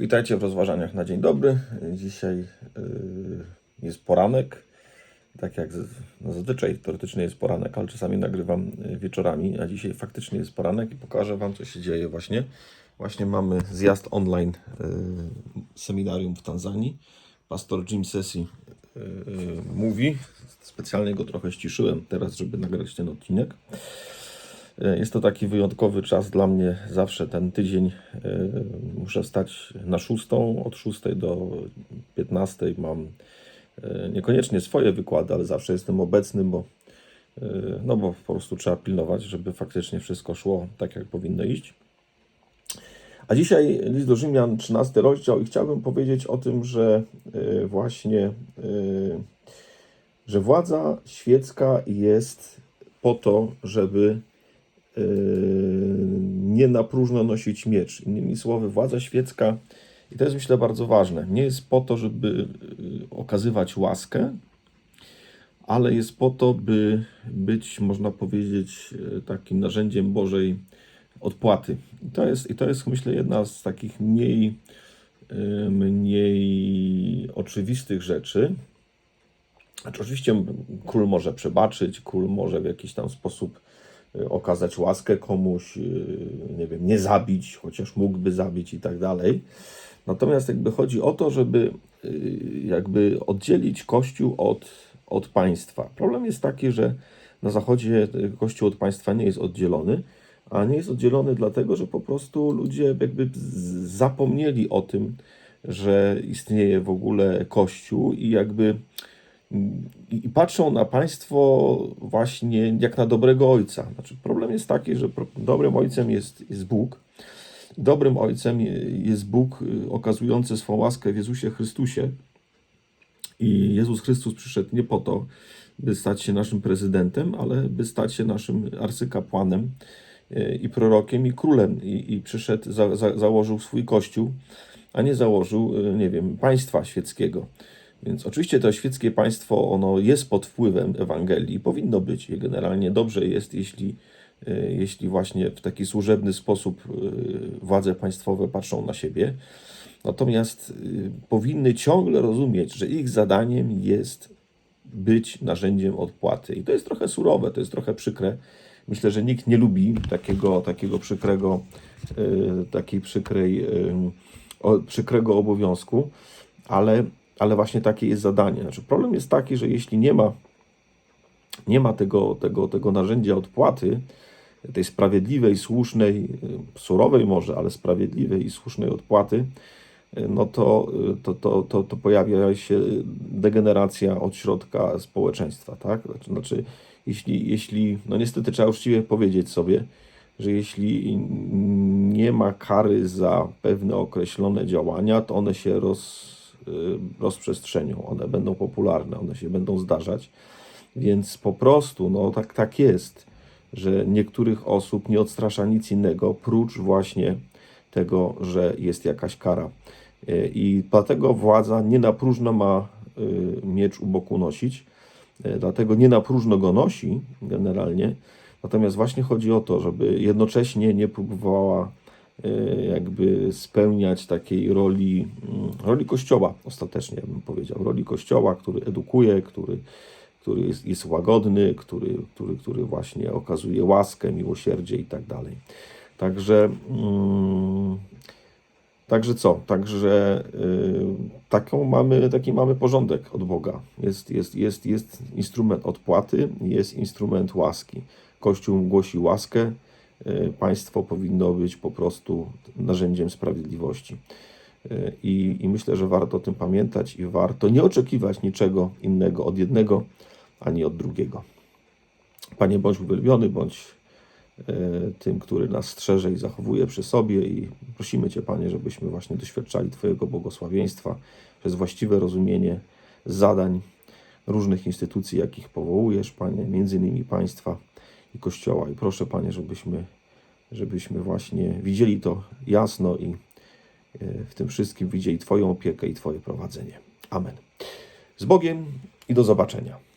Witajcie w rozważaniach na dzień dobry. Dzisiaj yy, jest poranek. Tak jak no zazwyczaj teoretycznie jest poranek, ale czasami nagrywam yy, wieczorami, a dzisiaj faktycznie jest poranek i pokażę Wam, co się dzieje właśnie. Właśnie mamy zjazd online yy, seminarium w Tanzanii. Pastor Jim Sesi yy, mówi. Specjalnie go trochę ściszyłem teraz, żeby nagrać ten odcinek. E, Jest to taki wyjątkowy czas dla mnie. Zawsze ten tydzień e, muszę wstać na szóstą, od 6 do 15 mam e, niekoniecznie swoje wykłady, ale zawsze jestem obecny, bo, no bo po prostu trzeba pilnować, żeby faktycznie wszystko szło tak, jak powinno iść. A dzisiaj list do Rzymian, 13 rozdział i chciałbym powiedzieć o tym, że właśnie że władza świecka jest po to, żeby nie na próżno nosić miecz. Innymi słowy, władza świecka, i to jest myślę bardzo ważne, nie jest po to, żeby yy, okazywać łaskę, ale jest po to, by być, można powiedzieć, yy, takim narzędziem Bożej odpłaty. I to jest, i to jest myślę, jedna z takich mniej, yy, mniej oczywistych rzeczy. Znaczy, oczywiście król może przebaczyć, król może w jakiś tam sposób okazać łaskę komuś, y, nie wiem, nie zabić, chociaż mógłby zabić i tak dalej. Natomiast jakby chodzi o to, żeby y, jakby oddzielić Kościół od, od państwa. Problem jest taki, że na Zachodzie y, Kościół od państwa nie jest oddzielony, a nie jest oddzielony dlatego, że po prostu ludzie jakby zapomnieli o tym, że istnieje w ogóle Kościół i jakby i patrzą na państwo właśnie jak na dobrego ojca. Znaczy, problem jest taki, że dobrym ojcem jest, jest Bóg. Dobrym ojcem je- jest Bóg y, okazujący swą łaskę w Jezusie Chrystusie. I Jezus Chrystus przyszedł nie po to, by stać się naszym prezydentem, ale by stać się naszym arcykapłanem y, i prorokiem i królem. I, i przyszedł, za, za, założył swój kościół, a nie założył, y, nie wiem, państwa świeckiego. Więc oczywiście to świeckie państwo, ono jest pod wpływem Ewangelii powinno być. I generalnie dobrze jest, jeśli, e, jeśli właśnie w taki służebny sposób e, władze państwowe patrzą na siebie. Natomiast e, powinny ciągle rozumieć, że ich zadaniem jest być narzędziem odpłaty. I to jest trochę surowe, to jest trochę przykre. Myślę, że nikt nie lubi takiego, takiego przykrego, takiej przykrej, przykrego obowiązku, ale, ale właśnie takie jest zadanie. Znaczy, problem jest taki, że jeśli nie ma, nie ma tego, tego, tego narzędzia odpłaty, tej sprawiedliwej, słusznej, y, surowej może, ale sprawiedliwej i słusznej odpłaty, y, no to, y, to, to, to, to pojawia się degeneracja od środka społeczeństwa, tak? Znaczy, jeśli, jeśli, no niestety trzeba uczciwie powiedzieć sobie, że jeśli nie ma kary za pewne określone działania, to one się roz, rozprzestrzenią, one będą popularne, one się będą zdarzać. Więc po prostu, no tak, tak jest, że niektórych osób nie odstrasza nic innego, prócz właśnie tego, że jest jakaś kara. Y, I dlatego władza nie na próżno ma y, miecz u boku nosić, y, dlatego nie na próżno go nosi generalnie. Natomiast właśnie chodzi o to, żeby jednocześnie nie próbowała y, jakby spełniać takiej roli, mm, roli Kościoła ostatecznie, bym powiedział, roli Kościoła, który edukuje, który, który jest, jest łagodny, który, który, który właśnie okazuje łaskę, miłosierdzie i tak dalej. Także, mm, także co? Także y, taką mamy, taki mamy porządek od Boga. Jest, jest, jest, jest instrument odpłaty, jest instrument łaski. Kościół głosi łaskę, y, państwo powinno być po prostu narzędziem sprawiedliwości. Y, I, I myślę, że warto o tym pamiętać i warto nie oczekiwać niczego innego od jednego ani od drugiego. Panie, bądź uwielbiony, bądź e, tym, który nas strzeże i zachowuje przy sobie i prosimy Cię, Panie, żebyśmy właśnie doświadczali Twojego błogosławieństwa przez właściwe rozumienie zadań różnych instytucji, jakich powołujesz, Panie, między innymi państwa i Kościoła. I proszę, Panie, żebyśmy, żebyśmy właśnie widzieli to jasno i e, w tym wszystkim widzieli Twoją opiekę i Twoje prowadzenie. Amen. Z Bogiem i do zobaczenia.